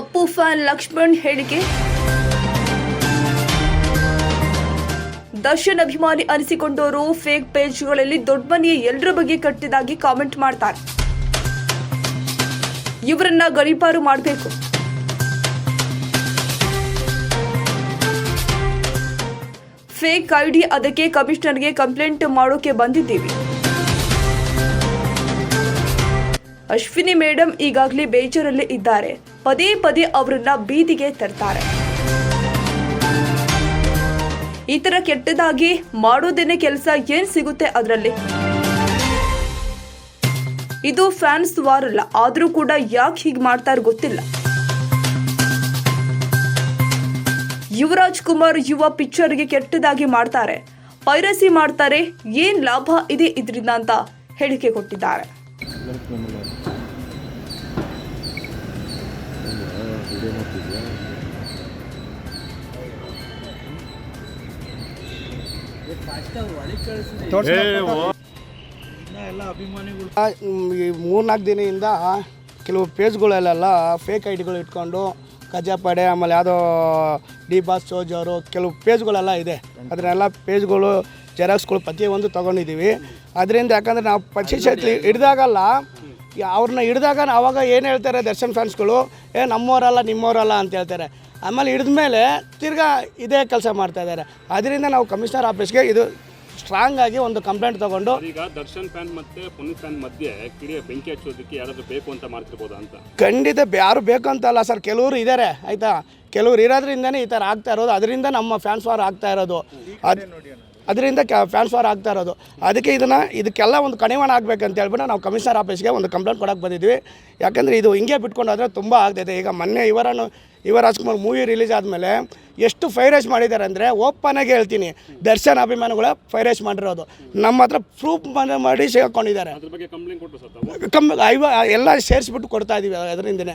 Appu fan Lakshman ಹೇಳಿಕೆ. ದರ್ಶನ್ ಅಭಿಮಾನಿ ಅನಿಸಿಕೊಂಡವರು fake ಪೇಜ್ಗಳಲ್ಲಿ ದೊಡ್ಡ ಮನೆಯ ಎಲ್ಲರ ಬಗ್ಗೆ ಕಟ್ಟಿದಾಗಿ ಕಾಮೆಂಟ್ ಮಾಡ್ತಾರೆ. ಇವರನ್ನ ಗಡೀಪಾರು ಮಾಡಬೇಕು. ಫೇಕ್ ಐಡಿ ಅದಕ್ಕೆ ಕಮಿಷನರ್ಗೆ ಕಂಪ್ಲೇಂಟ್ ಮಾಡೋಕೆ ಬಂದಿದ್ದೀವಿ. ಅಶ್ವಿನಿ ಮೇಡಮ್ ಈಗಾಗಲೇ ಬೇಜಾರಲ್ಲೇ ಇದ್ದಾರೆ. ಪದೇ ಪದೇ ಅವರನ್ನ ಬೀದಿಗೆ ತರ್ತಾರೆ. ಈ ತರ ಕೆಟ್ಟದಾಗಿ ಮಾಡೋದೇನೆ ಕೆಲಸ ಏನ್ ಸಿಗುತ್ತೆ ಅದರಲ್ಲಿ? ಇದು ಫ್ಯಾನ್ಸ್ ವಾರ್ ಅಲ್ಲ ಆದ್ರೂ ಕೂಡ ಯಾಕೆ ಹೀಗೆ ಮಾಡ್ತಾರೆ ಗೊತ್ತಿಲ್ಲ. ಯುವರಾಜ್ ಕುಮಾರ್ ಯುವ ಪಿಕ್ಚರ್ಗೆ ಕೆಟ್ಟದಾಗಿ ಮಾಡ್ತಾರೆ. ಪೈರಸಿ ಮಾಡ್ತಾರೆ, ಏನ್ ಲಾಭ ಇದೆ ಇದರಿಂದ ಅಂತ ಹೇಳಿಕೆ ಕೊಟ್ಟಿದ್ದಾರೆ. ಈ ಮೂರ್ನಾಲ್ಕು ದಿನದಿಂದ ಕೆಲವು ಪೇಜ್ಗಳಲ್ಲೆಲ್ಲ ಫೇಕ್ ಐ ಡಿಗಳು ಇಟ್ಕೊಂಡು ಕಜಾಪಡೆ ಆಮೇಲೆ ಯಾವುದೋ ಡಿ ಬಾಸ್ ಚೋಜ್ ಅವರು ಕೆಲವು ಪೇಜ್ಗಳೆಲ್ಲ ಇದೆ. ಅದನ್ನೆಲ್ಲ ಪೇಜ್ಗಳು ಜೆರಾಕ್ಸ್ಗಳು ಪ್ರತಿಯೊಂದು ತೊಗೊಂಡಿದ್ದೀವಿ. ಅದರಿಂದ ಯಾಕಂದರೆ ನಾವು ಪಕ್ಷಿ ಹಿಡ್ದಾಗಲ್ಲ ಅವ್ರನ್ನ ಹಿಡಿದಾಗ ಅವಾಗ ಏನು ಹೇಳ್ತಾರೆ ದರ್ಶನ್ ಫ್ಯಾನ್ಸ್ಗಳು ಏ ನಮ್ಮವರಲ್ಲ ನಿಮ್ಮವರಲ್ಲ ಅಂತ ಹೇಳ್ತಾರೆ. ಆಮೇಲೆ ಹಿಡಿದ ಮೇಲೆ ತಿರ್ಗಾ ಇದೇ ಕೆಲಸ ಮಾಡ್ತಾ ಇದ್ದಾರೆ ಅದರಿಂದ ನಾವು ಕಮಿಷನರ್ ಆಫೀಸ್ಗೆ ಇದು ಸ್ಟ್ರಾಂಗ್ ಆಗಿ ಒಂದು ಕಂಪ್ಲೇಂಟ್ ತಗೊಂಡು ಈಗ ದರ್ಶನ್ ಫ್ಯಾನ್ ಮತ್ತೆ ಪುನೀತ್ ಫ್ಯಾನ್ ಮಧ್ಯೆ ಕಿಡಿಯ ಬೆಂಕಿ ಹಚ್ಚೋದಕ್ಕೆ ಯಾರಾದರೂ ಬೇಕು ಅಂತ ಮಾಡ್ತಿರ್ಬೋದು ಅಂತ? ಖಂಡಿತ ಯಾರು ಬೇಕು ಅಂತಲ್ಲ ಸರ್ ಕೆಲವರು ಇದ್ದಾರೆ ಆಯಿತಾ? ಕೆಲವ್ರು ಇರೋದ್ರಿಂದನೇ ಈ ಥರ ಆಗ್ತಾ ಇರೋದು. ಅದರಿಂದ ನಮ್ಮ ಫ್ಯಾನ್ಸ್ ಫಾರ್ ಆಗ್ತಾ ಇರೋದು. ಅದು ಅದರಿಂದ ಕ ಫ್ಯಾನ್ಸ್ ವಾರ್ ಆಗ್ತಾ ಇರೋದು. ಅದಕ್ಕೆ ಇದನ್ನು ಇದಕ್ಕೆಲ್ಲ ಒಂದು ಕಣಿವಾಣ ಆಗಬೇಕಂತ ಹೇಳ್ಬಿಟ್ಟು ನಾವು ಕಮಿಷನರ್ ಆಫೀಸ್ಗೆ ಒಂದು ಕಂಪ್ಲೇಂಟ್ ಕೊಡೋಕೆ ಬಂದಿದ್ವಿ. ಯಾಕಂದರೆ ಇದು ಹಿಂಗೆ ಬಿಟ್ಕೊಂಡೋದ್ರೆ ತುಂಬ ಆಗ್ತೈತೆ. ಈಗ ಮೊನ್ನೆ ಇವರನ್ನು ಯುವ ರಾಜ್ಕುಮಾರ್ ಮೂವಿ ರಿಲೀಸ್ ಆದಮೇಲೆ ಎಷ್ಟು ಫೈರೇಜ್ ಮಾಡಿದ್ದಾರೆ ಅಂದರೆ ಓಪನಾಗಿ ಹೇಳ್ತೀನಿ. ದರ್ಶನ್ ಅಭಿಮಾನಿಗಳ ಫೈರೇಜ್ ಮಾಡಿರೋದು. ನಮ್ಮ ಹತ್ರ ಪ್ರೂಫ್ ಮಾಡಿ ಸೇರ್ಕೊಂಡಿದ್ದಾರೆ ಕಮ್ ಐವ ಎಲ್ಲ ಸೇರಿಸ್ಬಿಟ್ಟು ಕೊಡ್ತಾ ಇದ್ದೀವಿ ಅದರಿಂದನೇ.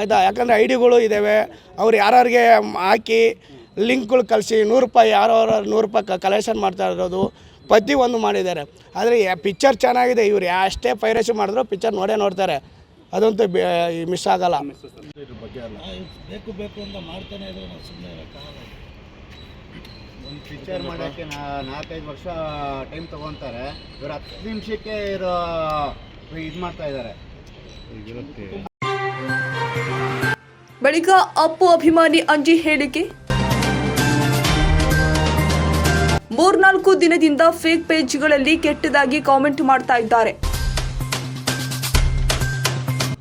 ಆಯಿತಾ? ಯಾಕಂದರೆ ಐ ಡಿಗಳು ಇದ್ದಾವೆ ಅವ್ರು ಯಾರ್ಯಾರಿಗೆ ಹಾಕಿ ಲಿಂಕ್ಗಳು ಕಳಿಸಿ ನೂರು ರೂಪಾಯಿ ಯಾರು ನೂರು ರೂಪಾಯಿ ಕಲೆಕ್ಷನ್ ಮಾಡ್ತಾ ಇರೋದು ಪ್ರತಿಯೊಂದು ಮಾಡಿದ್ದಾರೆ. ಆದರೆ ಪಿಕ್ಚರ್ ಚೆನ್ನಾಗಿದೆ ಇವ್ರು ಅಷ್ಟೇ ಪೈರಸಿ ಮಾಡಿದ್ರು ಪಿಕ್ಚರ್ ನೋಡೇ ನೋಡ್ತಾರೆ. ಅದಂತೂ ಮಿಸ್ ಆಗಲ್ಲ ಬೇಕು ಬೇಕು ಅಂತ ಮಾಡ್ತಾನೆ ಒಂದು ಪಿಕ್ಚರ್ ಮಾಡೋಕ್ಕೆ ನಾ ನಾಲ್ಕೈದು ವರ್ಷ ಟೈಮ್ ತೊಗೊತಾರೆ. ಇವರು ಹತ್ತು ನಿಮಿಷಕ್ಕೆ ಇರೋ ಇದು ಮಾಡ್ತಾ ಇದ್ದಾರೆ. ಬಳಿಕ ಅಪ್ಪು ಅಭಿಮಾನಿ ಅಂಜಿ ಹೇಳಿಕೆ. ಮೂರ್ನಾಲ್ಕು ದಿನದಿಂದ ಫೇಕ್ ಪೇಜ್ಗಳಲ್ಲಿ ಕೆಟ್ಟದಾಗಿ ಕಾಮೆಂಟ್ ಮಾಡ್ತಾ ಇದ್ದಾರೆ.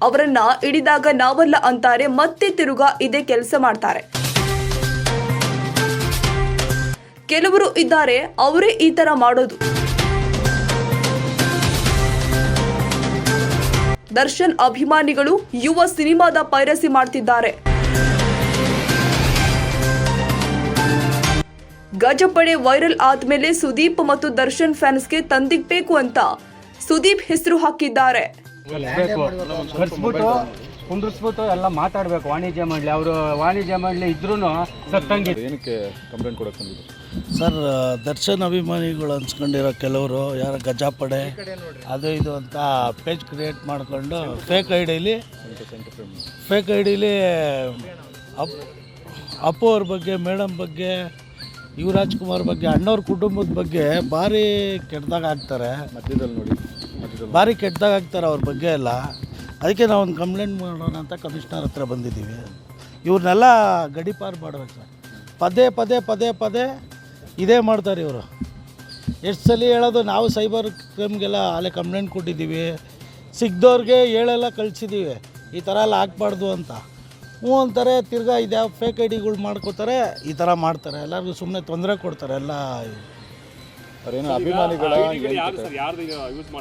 ಅವರನ್ನ ಹಿಡಿದಾಗ ನಾವಲ್ಲ ಅಂತಾರೆ, ಮತ್ತೆ ತಿರುಗಾ ಇದೇ ಕೆಲಸ ಮಾಡ್ತಾರೆ. ಕೆಲವರು ಇದ್ದಾರೆ, ಅವರೇ ಈ ತರ ಮಾಡೋದು. ದರ್ಶನ್ ಅಭಿಮಾನಿಗಳು, ಯುವ ಸಿನಿಮಾದ ಪೈರಸಿ ಮಾಡ್ತಿದ್ದಾರೆ. ಗಜಪಡೆ ವೈರಲ್ ಆದ್ಮೇಲೆ ಸುದೀಪ್ ಮತ್ತು ದರ್ಶನ್ ಫ್ಯಾನ್ಸ್ಗೆ ತಂದಿಗ್ಬೇಕು ಅಂತ ಸುದೀಪ್ ಹೆಸರು ಹಾಕಿದ್ದಾರೆ. ಕರ್ಸ್ಬಿಟ್ಟು ಕುಂಡ್ರಿಸ್ಬಿಟ್ಟು ಎಲ್ಲ ಮಾತಾಡಬೇಕು. ವಾಣಿಜ್ಯ ಮಂಡಳಿ ಅವರು ವಾಣಿಜ್ಯ ಮಂಡಳಿ ಇದ್ರೂ ಸತ್ತಂಗಿ. ಏನಕ್ಕೆ ಕಂಪ್ಲೇಂಟ್ ಕೊಡಕ್ಕೆ ಬಂದಿದ್ದು? ಸರ್ ದರ್ಶನ್ ಅಭಿಮಾನಿಗಳು ಅನ್ಸ್ಕೊಂಡಿರೋ ಕೆಲವರು ಯಾರ ಗಜಾಪಡೆ ಅದು ಇದು ಅಂತ ಪೇಜ್ ಕ್ರಿಯೇಟ್ ಮಾಡಿಕೊಂಡು ಫೇಕ್ ಐ ಡಿಲಿ ಫೇಕ್ ಐ ಡಿಲಿ ಅಪ್ ಅಪ್ಪು ಅವ್ರ ಬಗ್ಗೆ ಮೇಡಮ್ ಬಗ್ಗೆ ಯುವರಾಜ್ ಕುಮಾರ್ ಬಗ್ಗೆ ಅಣ್ಣವ್ರ ಕುಟುಂಬದ ಬಗ್ಗೆ ಭಾರಿ ಕೆಟ್ಟದಾಗ ಆಗ್ತಾರೆ. ಮಧ್ಯದಲ್ಲಿ ನೋಡಿ ಮಧ್ಯದಲ್ಲಿ. ಭಾರಿ ಕೆಟ್ಟದಾಗ ಆಗ್ತಾರೆ ಅವ್ರ ಬಗ್ಗೆ ಎಲ್ಲ. ಅದಕ್ಕೆ ನಾವು ಒಂದು ಕಂಪ್ಲೇಂಟ್ ಮಾಡೋಣ ಅಂತ ಕಮಿಷನರ್ ಹತ್ರ ಬಂದಿದ್ದೀವಿ. ಇವ್ರನ್ನೆಲ್ಲ ಗಡಿಪಾರು ಮಾಡಬೇಕು ಸರ್. ಪದೇ ಪದೇ ಪದೇ ಪದೇ ಇದೇ ಮಾಡ್ತಾರೆ ಇವರು. ಎಷ್ಟು ಸಲ ಹೇಳೋದು ನಾವು ಸೈಬರ್ ಕ್ರೈಮ್ಗೆಲ್ಲ ಅಲ್ಲೇ ಕಂಪ್ಲೇಂಟ್ ಕೊಟ್ಟಿದ್ದೀವಿ. ಸಿಗ್ದವ್ರಿಗೆ ಹೇಳೆಲ್ಲ ಕಳಿಸಿದ್ದೀವಿ. ಈ ಥರ ಎಲ್ಲ ಹಾಕ್ಬಾರ್ದು ಅಂತ. ಹ್ಞೂ ಅಂತಾರೆ ತಿರ್ಗಾ ಇದ್ಯಾವ ಫೇಕ್ ಐ ಡಿಗಳು ಮಾಡ್ಕೋತಾರೆ ಈ ಥರ ಮಾಡ್ತಾರೆ ಎಲ್ಲರಿಗೂ ಸುಮ್ಮನೆ ತೊಂದರೆ ಕೊಡ್ತಾರೆ ಎಲ್ಲ ಅವ್ರೇನು ಅಭಿಮಾನಿಗಳ ಯಾರು ಸರ್ ಯಾರು ಯೂಸ್